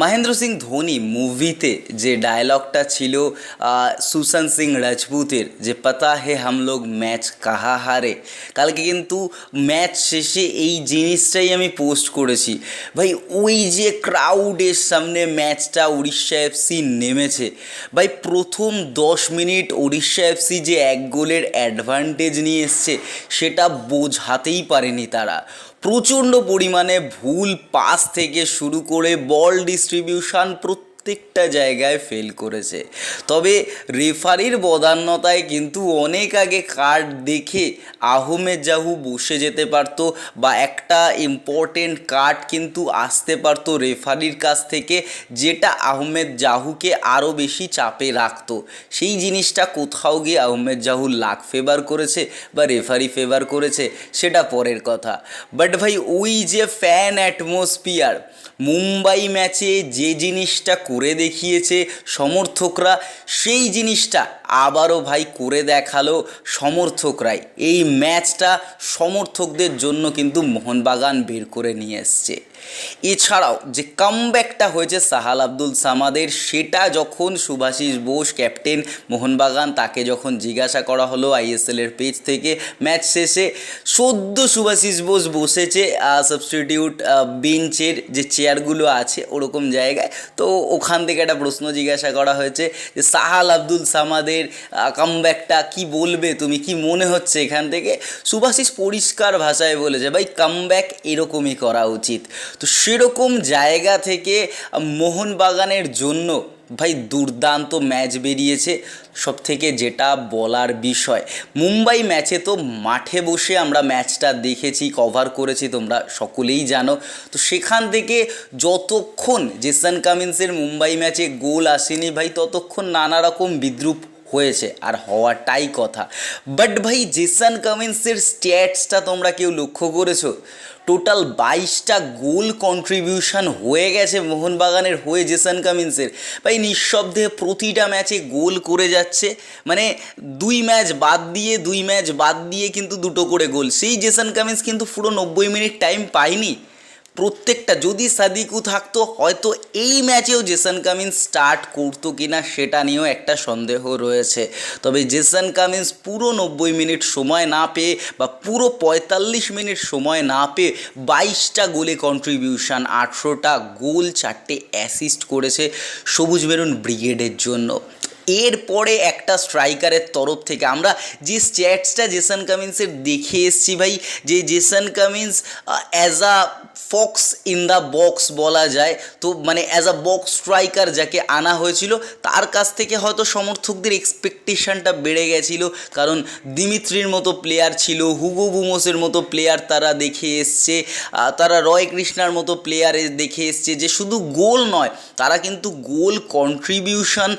মহেন্দ্র সিং ধোনি মুভিতে যে ডায়লগটা ছিল সুশান্ত সিং রাজপুতের, যে পাতা হে হাম লোগ ম্যাচ কাহা হারে? কালকে কিন্তু ম্যাচ শেষে এই জিনিসটাই আমি পোস্ট করেছি। ভাই, ওই যে ক্রাউডের সামনে ম্যাচটা উড়িষ্যা এফসি নেমেছে। ভাই, প্রথম দশ মিনিট উড়িষ্যা এফসি যে এক গোলের অ্যাডভান্টেজ নিয়ে এসছে, সেটা বোঝাতেই পারেনি তারা। প্রচণ্ড পরিমাণে ভুল পাস থেকে শুরু করে বল ডিস্ট্রিবিউশন প্রত্যেকটা জায়গায় ফেল করেছে। তবে রেফারির বদান্যতায় কিন্তু অনেক আগে কার্ড দেখে আহমেদ জাহু বসে যেতে পারতো বা একটা ইম্পর্টেন্ট কার্ড কিন্তু আসতে পারতো রেফারির কাছ থেকে, যেটা আহমেদ জাহুকে আরও বেশি চাপে রাখতো। সেই জিনিসটা কোথাও গিয়ে আহমেদ জাহু লাক ফেভার করেছে বা রেফারি ফেভার করেছে, সেটা পরের কথা। বাট ভাই, ওই যে ফ্যান অ্যাটমসফিয়ার মুম্বাই ম্যাচে যে জিনিসটা করে দেখিয়েছে সমর্থকরা সেই জিনিসটা আবারও ভাই করে দেখাল সমর্থকরাই। এই ম্যাচটা সমর্থকদের জন্য কিন্তু মোহনবাগান বের করে নিয়ে এসছে। এছাড়াও যে কামব্যাকটা হয়েছে সাহাল আব্দুল সামাদের, সেটা যখন সুভাষিস বোস, ক্যাপ্টেন মোহনবাগান, তাকে যখন জিজ্ঞাসা করা হলো আইএসএলের পেজ থেকে ম্যাচ শেষে, সদ্য সুভাষিস বোস বসেছে সাবস্টিটিউট বেঞ্চের যে চেয়ারগুলো আছে ওরকম জায়গায়। তো ওখান থেকে একটা প্রশ্ন জিজ্ঞাসা করা হয়েছে যে সাহাল আব্দুল সামাদের কামব্যাকটা কি বলবে, তুমি কি মনে হচ্ছে এখান থেকে? সুভাষিস পরিষ্কার ভাষায় বলেছে, ভাই কামব্যাক এরকমই করা উচিত। তো সেরকম জায়গা থেকে মোহনবাগানের জন্য, ভাই, দুর্দান্ত ম্যাচ বেরিয়েছে সব থেকে যেটা বলার বিষয়। মুম্বাই ম্যাচে তো মাঠে বসে আমরা ম্যাচটা দেখেছি কভার করেছি, তোমরা সকলেই জানো। তো সেখান থেকে যতক্ষণ জেসন কামিন্সের মুম্বাই ম্যাচে গোল আসেনি, ভাই, ততক্ষণ নানা রকম বিদ্রুপ হয়েছে আর হওয়াটাই কথা। বাট ভাই, জেসন কামিন্সের স্ট্যাটসটা তোমরা কেউ লক্ষ্য করেছ? টোটাল বাইশটা গোল কন্ট্রিবিউশন হয়ে গেছে মোহনবাগানের হয়ে জেসন কামিন্সের। ভাই, নিঃশব্দে প্রতিটা ম্যাচে গোল করে যাচ্ছে। মানে দুই ম্যাচ বাদ দিয়ে, দুই ম্যাচ বাদ দিয়ে কিন্তু দুটো করে গোল। সেই জেসন কামিন্স কিন্তু পুরো নব্বই মিনিট টাইম পায়নি। প্রত্যেকটা, যদি সাদিকু থাকতো, হয়তো এই ম্যাচেও জেসন কামিন্স স্টার্ট করতো কিনা সেটা নিয়েও একটা সন্দেহ রয়েছে। তবে জেসন কামিন্স পুরো নব্বই মিনিট সময় না পেয়ে বা পুরো পঁয়তাল্লিশ মিনিট সময় না পেয়ে বাইশটা গোলে কন্ট্রিবিউশন আটশোটা গোল, চারটে অ্যাসিস্ট করেছে সবুজ মেরুন ব্রিগেডের জন্য। এরপরে একটা স্ট্রাইকারের তরফ থেকে আমরা যে স্ট্যাটসটা জেসন কামিন্সের দেখে এসছি ভাই, যে Jason Cummins as a fox in the box বলা যায়, তো মানে অ্যাজ আ বক্স স্ট্রাইকার যাকে আনা হয়েছিল, তার কাছ থেকে হয়তো সমর্থকদের এক্সপেকটেশনটা বেড়ে গেছিল, কারণ দিমিত্রির মতো প্লেয়ার ছিল, হুগো বুমোসের মতো প্লেয়ার তারা দেখে এসছে তারা রয় কৃষ্ণার মতো প্লেয়ার দেখে এসছে, যে শুধু গোল নয়, তারা কিন্তু গোল কন্ট্রিবিউশন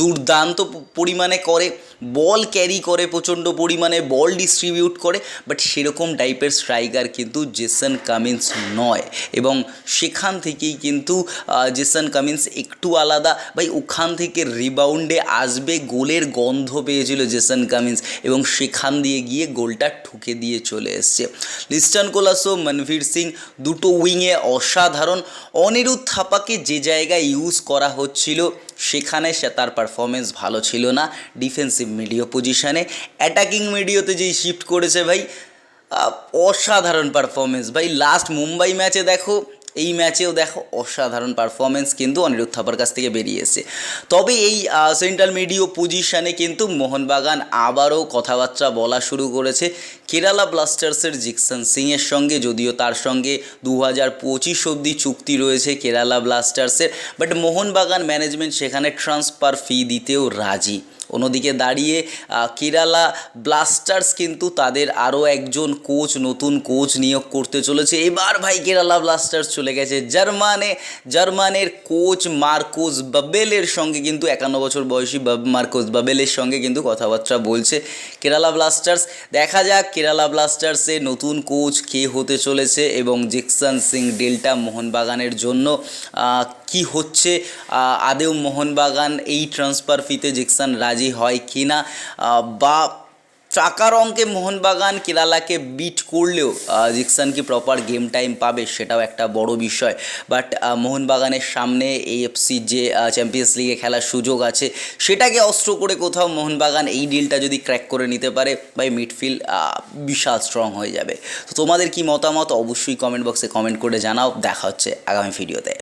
দুর্দান্ত প- পরিমাণে করে, বল ক্যারি করে, প্রচণ্ড পরিমাণে বল ডিস্ট্রিবিউট করে বাট সেরকম টাইপের স্ট্রাইকার কিন্তু জেসন কামিন্স নয়। এবং সেখান থেকেই কিন্তু জেসন কামিন্স একটু আলাদা। ভাই, ওখান থেকে রিবাউন্ডে আসবে, গোলের গন্ধ পেয়েছিল জেসন কামিন্স এবং সেখান দিয়ে গিয়ে গোলটা ঠুকে দিয়ে চলে এসছে। লিস্টন কোলাসো, মনভীর সিং, দুটো উইংয়ে অসাধারণ। অনিরুদ্ধ থাপাকে যে জায়গায় ইউজ করা হচ্ছিল সেখানে সে তার পারফরমেন্স ভালো ছিল না ডিফেন্সিভ মিডিও পজিশানে অ্যাটাকিং মিডিওতে যেই শিফট করেছে ভাই অসাধারণ পারফরমেন্স ভাই লাস্ট মুম্বাই ম্যাচে দেখো এই ম্যাচেও দেখো অসাধারণ পারফরমেন্স কিন্তু অনিরুদ্ধ থাপার কাছ থেকে বেরিয়ে এসেছে। তবে এই সেন্ট্রাল মিডিও পজিশনে কিন্তু মোহনবাগান আবারও কথাবার্তা বলা শুরু করেছে কেরালা ব্লাস্টার্সের জিকসন সিংয়ের সঙ্গে। যদিও তার সঙ্গে দু হাজার পঁচিশ অবধি চুক্তি রয়েছে কেরালা ব্লাস্টার্সের বাট মোহনবাগান ম্যানেজমেন্ট সেখানে ট্রান্সফার ফি দিতেও রাজি। অন্যদিকে দাঁড়িয়ে কেরালা ব্লাস্টার্স কিন্তু তাদের আরও একজন কোচ নতুন কোচ নিয়োগ করতে চলেছে। এবার ভাই কেরালা ব্লাস্টার্স চলে গেছে জার্মানে। জার্মানের কোচ মার্কোস বাবেলের সঙ্গে কিন্তু একান্ন বছর বয়সী মার্কোস বাবেলের সঙ্গে কিন্তু কথাবার্তা বলছে কেরালা ব্লাস্টার্স দেখা যাক কেরালা ব্লাস্টার্সে নতুন কোচ কে হতে চলেছে এবং জেকসন সিং, ডেল্টা মোহনবাগানের জন্য কি হচ্ছে আদেও মোহনবাগান এই ট্রান্সফার ফিতে জেকসন রাজি হয় কি না বা চাকার অঙ্কে মোহনবাগান কেরালাকে বিট করলেও জিকসান কি প্রপার গেম টাইম পাবে সেটাও একটা বড় বিষয়। বাট মোহনবাগানের সামনে এএফসি যে চ্যাম্পিয়ন্স লিগে খেলার সুযোগ আছে, সেটাকে অস্ত্র করে কোথাও মোহনবাগান এই ডিলটা যদি ক্র্যাক করে নিতে পারে বা মিডফিল্ড বিশাল স্ট্রং হয়ে যাবে। তো তোমাদের কি মতামত, অবশ্যই কমেন্ট বক্সে কমেন্ট করে জানাও। দেখা হচ্ছে আগামী ভিডিওতে